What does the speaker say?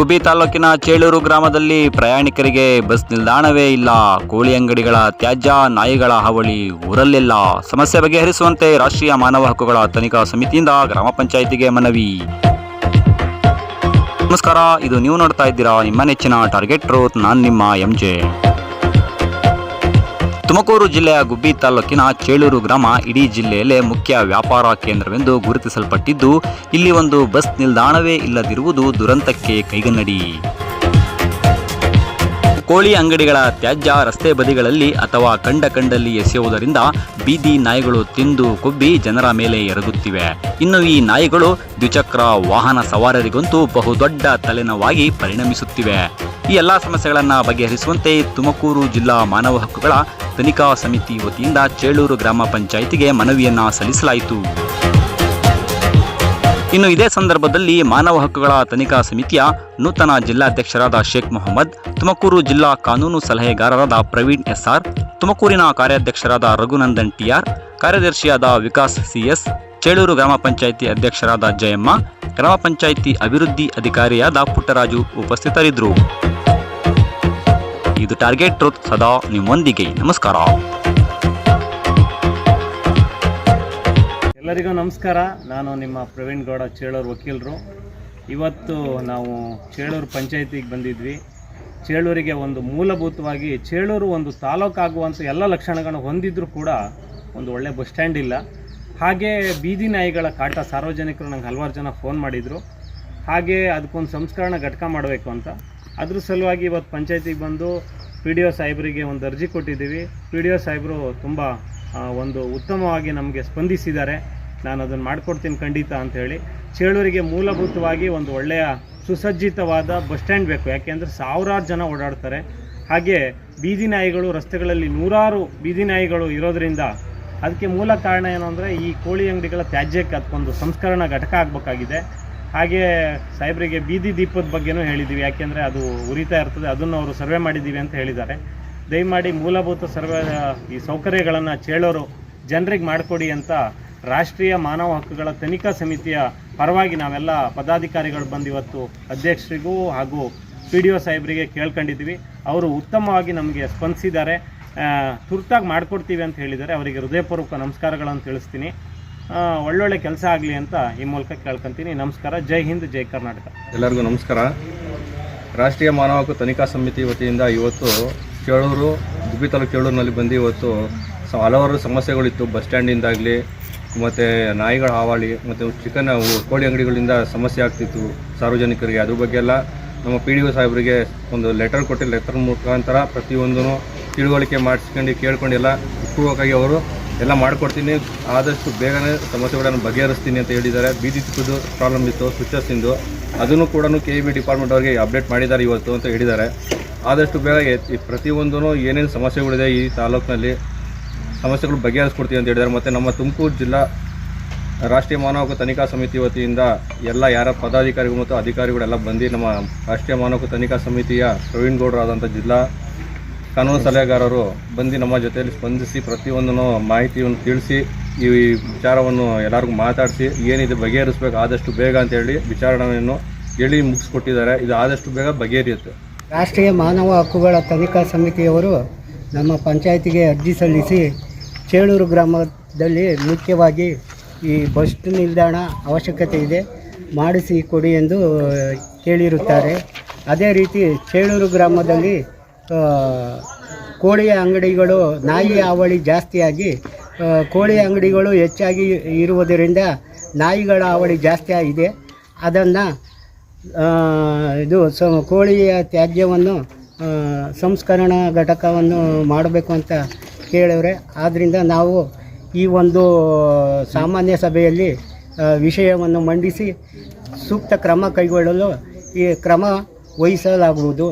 ಗುಬ್ಬಿ ತಾಲೂಕಿನ ಚೇಳೂರು ಗ್ರಾಮದಲ್ಲಿ ಪ್ರಯಾಣಿಕರಿಗೆ ಬಸ್ ನಿಲ್ದಾಣವೇ ಇಲ್ಲ. ಕೋಳಿ ಅಂಗಡಿಗಳ ತ್ಯಾಜ್ಯ, ನಾಯಿಗಳ ಹಾವಳಿ ಊರಲ್ಲಿಲ್ಲ. ಸಮಸ್ಯೆ ಬಗೆಹರಿಸುವಂತೆ ರಾಷ್ಟ್ರೀಯ ಮಾನವ ಹಕ್ಕುಗಳ ತನಿಖಾ ಸಮಿತಿಯಿಂದ ಗ್ರಾಮ ಪಂಚಾಯಿತಿಗೆ ಮನವಿ. ನಮಸ್ಕಾರ, ಇದು ನೀವು ನೋಡ್ತಾ ಇದ್ದೀರಾ ನಿಮ್ಮ ನೆಚ್ಚಿನ ಟಾರ್ಗೆಟ್ ರೋತ್ ನಾನು ನಿಮ್ಮ ಎಂ ಜೆ ತುಮಕೂರು ಜಿಲ್ಲೆಯ ಗುಬ್ಬಿ ತಾಲೂಕಿನ ಚೇಳೂರು ಗ್ರಾಮ ಇಡೀ ಜಿಲ್ಲೆಯಲ್ಲೇ ಮುಖ್ಯ ವ್ಯಾಪಾರ ಕೇಂದ್ರವೆಂದು ಗುರುತಿಸಲ್ಪಟ್ಟಿದ್ದು, ಇಲ್ಲಿ ಒಂದು ಬಸ್ ನಿಲ್ದಾಣವೇ ಇಲ್ಲದಿರುವುದು ದುರಂತಕ್ಕೆ ಕೈಗನ್ನಡಿ. ಕೋಳಿ ಅಂಗಡಿಗಳ ತ್ಯಾಜ್ಯ ರಸ್ತೆ ಬದಿಗಳಲ್ಲಿ ಅಥವಾ ಕಂಡ ಕಂಡಲ್ಲಿ ಎಸೆಯುವುದರಿಂದ ಬೀದಿ ನಾಯಿಗಳು ತಿಂದು ಕೊಬ್ಬಿ ಜನರ ಮೇಲೆ ಎರಗುತ್ತಿವೆ. ಇನ್ನು ಈ ನಾಯಿಗಳು ದ್ವಿಚಕ್ರ ವಾಹನ ಸವಾರರಿಗಂತೂ ಬಹುದೊಡ್ಡ ತಲೆನೋವಾಗಿ ಪರಿಣಮಿಸುತ್ತಿವೆ. ಈ ಎಲ್ಲ ಸಮಸ್ಯೆಗಳನ್ನು ಬಗೆಹರಿಸುವಂತೆ ತುಮಕೂರು ಜಿಲ್ಲಾ ಮಾನವ ಹಕ್ಕುಗಳ ತನಿಖಾ ಸಮಿತಿ ವತಿಯಿಂದ ಚೇಳೂರು ಗ್ರಾಮ ಪಂಚಾಯಿತಿಗೆ ಮನವಿಯನ್ನ ಸಲ್ಲಿಸಲಾಯಿತು. ಇನ್ನು ಇದೇ ಸಂದರ್ಭದಲ್ಲಿ ಮಾನವ ಹಕ್ಕುಗಳ ತನಿಖಾ ಸಮಿತಿಯ ನೂತನ ಜಿಲ್ಲಾಧ್ಯಕ್ಷರಾದ ಶೇಖ್ ಮೊಹಮ್ಮದ್, ತುಮಕೂರು ಜಿಲ್ಲಾ ಕಾನೂನು ಸಲಹೆಗಾರರಾದ ಪ್ರವೀಣ್ ಎಸ್ಆರ್, ತುಮಕೂರಿನ ಕಾರ್ಯಾಧ್ಯಕ್ಷರಾದ ರಘುನಂದನ್ ಟಿಆರ್, ಕಾರ್ಯದರ್ಶಿಯಾದ ವಿಕಾಸ್ ಸಿಎಸ್ ಚೇಳೂರು ಗ್ರಾಮ ಪಂಚಾಯಿತಿ ಅಧ್ಯಕ್ಷರಾದ ಜಯಮ್ಮ, ಗ್ರಾಮ ಪಂಚಾಯಿತಿ ಅಭಿವೃದ್ಧಿ ಅಧಿಕಾರಿಯಾದ ಪುಟ್ಟರಾಜು ಉಪಸ್ಥಿತರಿದ್ದರು. ಇದು ಟಾರ್ಗೆಟ್ ಟ್ರೂತ್ ಸದಾ ನಿಮ್ಮೊಂದಿಗೆ. ನಮಸ್ಕಾರ. ಎಲ್ಲರಿಗೂ ನಮಸ್ಕಾರ. ನಾನು ನಿಮ್ಮ ಪ್ರವೀಣ್ ಗೌಡ, ಚೇಳೂರು ವಕೀಲರು. ಇವತ್ತು ನಾವು ಚೇಳೂರು ಪಂಚಾಯತಿಗೆ ಬಂದಿದ್ವಿ. ಚೇಳೂರಿಗೆ ಒಂದು ಮೂಲಭೂತವಾಗಿ ಚೇಳೂರು ಒಂದು ತಾಲೂಕಾಗುವಂಥ ಎಲ್ಲ ಲಕ್ಷಣಗಳನ್ನು ಹೊಂದಿದ್ರೂ ಕೂಡ ಒಂದು ಒಳ್ಳೆ ಬಸ್ ಸ್ಟ್ಯಾಂಡ್ ಇಲ್ಲ. ಹಾಗೆ ಬೀದಿ ನಾಯಿಗಳ ಕಾಟ ಸಾರ್ವಜನಿಕರು ನಂಗೆ ಹಲವಾರು ಜನ ಫೋನ್ ಮಾಡಿದರು. ಹಾಗೆ ಅದಕ್ಕೊಂದು ಸಂಸ್ಕರಣ ಘಟಕ ಮಾಡಬೇಕು ಅಂತ. ಅದ್ರ ಸಲುವಾಗಿ ಇವತ್ತು ಪಂಚಾಯತಿಗೆ ಬಂದು ಪಿ ಡಿ ಒ ಸಾಹೇಬರಿಗೆ ಒಂದು ಅರ್ಜಿ ಕೊಟ್ಟಿದ್ದೀವಿ. ಪಿ ಡಿ ಒ ಸಾಹೇಬರು ತುಂಬ ಒಂದು ಉತ್ತಮವಾಗಿ ನಮಗೆ ಸ್ಪಂದಿಸಿದ್ದಾರೆ. ನಾನು ಅದನ್ನು ಮಾಡಿಕೊಡ್ತೀನಿ ಖಂಡಿತ ಅಂತ ಹೇಳಿ. ಚೇಳೂರಿಗೆ ಮೂಲಭೂತವಾಗಿ ಒಂದು ಒಳ್ಳೆಯ ಸುಸಜ್ಜಿತವಾದ ಬಸ್ ಸ್ಟ್ಯಾಂಡ್ ಬೇಕು. ಯಾಕೆಂದರೆ ಸಾವಿರಾರು ಜನ ಓಡಾಡ್ತಾರೆ. ಹಾಗೆ ಬೀದಿ ನಾಯಿಗಳು ರಸ್ತೆಗಳಲ್ಲಿ ನೂರಾರು ಬೀದಿ ನಾಯಿಗಳು ಇರೋದರಿಂದ ಅದಕ್ಕೆ ಮೂಲ ಕಾರಣ ಏನು ಅಂದರೆ ಈ ಕೋಳಿ ಅಂಗಡಿಗಳ ತ್ಯಾಜ್ಯಕ್ಕೆ ಅದಕ್ಕೊಂದು ಸಂಸ್ಕರಣಾ ಘಟಕ ಆಗಬೇಕಾಗಿದೆ. ಹಾಗೆ ಸಾಹೇಬರಿಗೆ ಬೀದಿ ದೀಪದ ಬಗ್ಗೆನೂ ಹೇಳಿದ್ದೀವಿ ಯಾಕೆಂದರೆ ಅದು ಉರಿತಾ ಇರ್ತದೆ. ಅದನ್ನು ಅವರು ಸರ್ವೆ ಮಾಡಿದ್ದೀವಿ ಅಂತ ಹೇಳಿದ್ದಾರೆ. ದಯಮಾಡಿ ಮೂಲಭೂತ ಸರ್ವೆ, ಈ ಸೌಕರ್ಯಗಳನ್ನು ಚೇಳೋರು ಜನರಿಗೆ ಮಾಡಿಕೊಡಿ ಅಂತ ರಾಷ್ಟ್ರೀಯ ಮಾನವ ಹಕ್ಕುಗಳ ತನಿಖಾ ಸಮಿತಿಯ ಪರವಾಗಿ ನಾವೆಲ್ಲ ಪದಾಧಿಕಾರಿಗಳು ಬಂದಿವತ್ತು ಅಧ್ಯಕ್ಷರಿಗೂ ಹಾಗೂ ಪಿ ಡಿ ಒ ಸಾಹೇಬರಿಗೆ ಕೇಳ್ಕೊಂಡಿದ್ದೀವಿ. ಅವರು ಉತ್ತಮವಾಗಿ ನಮಗೆ ಸ್ಪಂದಿಸಿದ್ದಾರೆ. ತುರ್ತಾಗಿ ಮಾಡಿಕೊಡ್ತೀವಿ ಅಂತ ಹೇಳಿದ್ದಾರೆ. ಅವರಿಗೆ ಹೃದಯಪೂರ್ವಕ ನಮಸ್ಕಾರಗಳನ್ನು ತಿಳಿಸ್ತೀನಿ. ಒಳ್ಳೊಳ್ಳೆ ಕೆಲಸ ಆಗಲಿ ಅಂತ ಈ ಮೂಲಕ ಕೇಳ್ಕೊತೀನಿ. ನಮಸ್ಕಾರ. ಜೈ ಹಿಂದ್, ಜೈ ಕರ್ನಾಟಕ. ಎಲ್ಲರಿಗೂ ನಮಸ್ಕಾರ. ರಾಷ್ಟ್ರೀಯ ಮಾನವ ಹಕ್ಕು ತನಿಖಾ ಸಮಿತಿ ವತಿಯಿಂದ ಇವತ್ತು ಕೇಳೂರು ಗುಬ್ಬಿ ತಾಲೂಕು ಕೇಳೂರಿನಲ್ಲಿ ಬಂದು ಇವತ್ತು ಹಲವಾರು ಸಮಸ್ಯೆಗಳಿತ್ತು ಬಸ್ ಸ್ಟ್ಯಾಂಡಿಂದಾಗಲಿ, ಮತ್ತು ನಾಯಿಗಳ ಹಾವಳಿ, ಮತ್ತು ಚಿಕನ್ ಕೋಳಿ ಅಂಗಡಿಗಳಿಂದ ಸಮಸ್ಯೆ ಆಗ್ತಿತ್ತು ಸಾರ್ವಜನಿಕರಿಗೆ. ಅದ್ರ ಬಗ್ಗೆ ಎಲ್ಲ ನಮ್ಮ ಪಿ ಡಿ ಒ ಸಾಹೇಬರಿಗೆ ಒಂದು ಲೆಟರ್ ಕೊಟ್ಟು ಲೆಟರ್ ಮುಖಾಂತರ ಪ್ರತಿಯೊಂದೂ ತಿಳುವಳಿಕೆ ಮಾಡಿಸ್ಕೊಂಡು ಕೇಳ್ಕೊಂಡೆಲ್ಲ ಪೂರ್ವಕವಾಗಿ ಅವರು ಎಲ್ಲ ಮಾಡಿಕೊಡ್ತೀನಿ. ಆದಷ್ಟು ಬೇಗನೆ ಸಮಸ್ಯೆಗಳನ್ನು ಬಗೆಹರಿಸ್ತೀನಿ ಅಂತ ಹೇಳಿದ್ದಾರೆ. ಬೀದಿ ತಿಪ್ಪದು ಪ್ರಾಬ್ಲಮ್ ಇತ್ತು ಸ್ವಿಚಸ್ಸಿಂದು ಅದನ್ನು ಕೂಡ ಕೆ ಬಿ ಡಿಪಾರ್ಟ್ಮೆಂಟ್ ಅವರಿಗೆ ಅಪ್ಡೇಟ್ ಮಾಡಿದ್ದಾರೆ ಇವತ್ತು ಅಂತ ಹೇಳಿದ್ದಾರೆ. ಆದಷ್ಟು ಬೇಗ ಈ ಪ್ರತಿಯೊಂದೂ ಏನೇನು ಸಮಸ್ಯೆಗಳಿದೆ ಈ ತಾಲೂಕಿನಲ್ಲಿ ಸಮಸ್ಯೆಗಳು ಬಗೆಹರಿಸ್ಕೊಡ್ತೀವಿ ಅಂತ ಹೇಳಿದ್ದಾರೆ. ಮತ್ತು ನಮ್ಮ ತುಮಕೂರು ಜಿಲ್ಲಾ ರಾಷ್ಟ್ರೀಯ ಮಾನವ ತನಿಖಾ ಸಮಿತಿ ವತಿಯಿಂದ ಎಲ್ಲ ಯಾರ ಪದಾಧಿಕಾರಿಗಳು ಮತ್ತು ಅಧಿಕಾರಿಗಳೆಲ್ಲ ಬಂದು ನಮ್ಮ ರಾಷ್ಟ್ರೀಯ ಮಾನವ ತನಿಖಾ ಸಮಿತಿಯ ಪ್ರವೀಣ್ ಗೌಡರಾದಂಥ ಜಿಲ್ಲಾ ಕಾನೂನು ಸಲಹೆಗಾರರು ಬಂದು ನಮ್ಮ ಜೊತೆಯಲ್ಲಿ ಸ್ಪಂದಿಸಿ ಪ್ರತಿಯೊಂದನ್ನು ಮಾಹಿತಿಯನ್ನು ತಿಳಿಸಿ, ಈ ವಿಚಾರವನ್ನು ಎಲ್ಲರಿಗೂ ಮಾತಾಡಿಸಿ ಏನಿದೆ ಬಗೆಹರಿಸ್ಬೇಕು, ಆದಷ್ಟು ಬೇಗ ಅಂತ ಹೇಳಿ ವಿಚಾರಣೆಯನ್ನು ಹೇಳಿ ಮುಗಿಸ್ಕೊಟ್ಟಿದ್ದಾರೆ. ಇದು ಆದಷ್ಟು ಬೇಗ ಬಗೆಹರಿಯುತ್ತೆ. ರಾಷ್ಟ್ರೀಯ ಮಾನವ ಹಕ್ಕುಗಳ ತನಿಖಾ ಸಮಿತಿಯವರು ನಮ್ಮ ಪಂಚಾಯತಿಗೆ ಅರ್ಜಿ ಸಲ್ಲಿಸಿ ಚೇಳೂರು ಗ್ರಾಮದಲ್ಲಿ ಮುಖ್ಯವಾಗಿ ಈ ಬಸ್ ನಿಲ್ದಾಣ ಅವಶ್ಯಕತೆ ಇದೆ, ಮಾಡಿಸಿ ಕೊಡಿ ಎಂದು ಕೇಳಿರುತ್ತಾರೆ. ಅದೇ ರೀತಿ ಚೇಳೂರು ಗ್ರಾಮದಲ್ಲಿ ಕೋಳಿಯ ಅಂಗಡಿಗಳು ನಾಯಿ ಹಾವಳಿ ಜಾಸ್ತಿಯಾಗಿ ಕೋಳಿ ಅಂಗಡಿಗಳು ಹೆಚ್ಚಾಗಿ ಇರುವುದರಿಂದ ನಾಯಿಗಳ ಹಾವಳಿ ಜಾಸ್ತಿ ಆಗಿದೆ. ಅದನ್ನು ಇದು ಸ, ಕೋಳಿಯ ತ್ಯಾಜ್ಯವನ್ನು ಸಂಸ್ಕರಣಾ ಘಟಕವನ್ನು ಮಾಡಬೇಕು ಅಂತ ಕೇಳಿದ್ರೆ ಆದ್ದರಿಂದ ನಾವು ಈ ಒಂದು ಸಾಮಾನ್ಯ ಸಭೆಯಲ್ಲಿ ವಿಷಯವನ್ನು ಮಂಡಿಸಿ ಸೂಕ್ತ ಕ್ರಮ ಕೈಗೊಳ್ಳಲು ಈ ಕ್ರಮ ವಹಿಸಲಾಗುವುದು.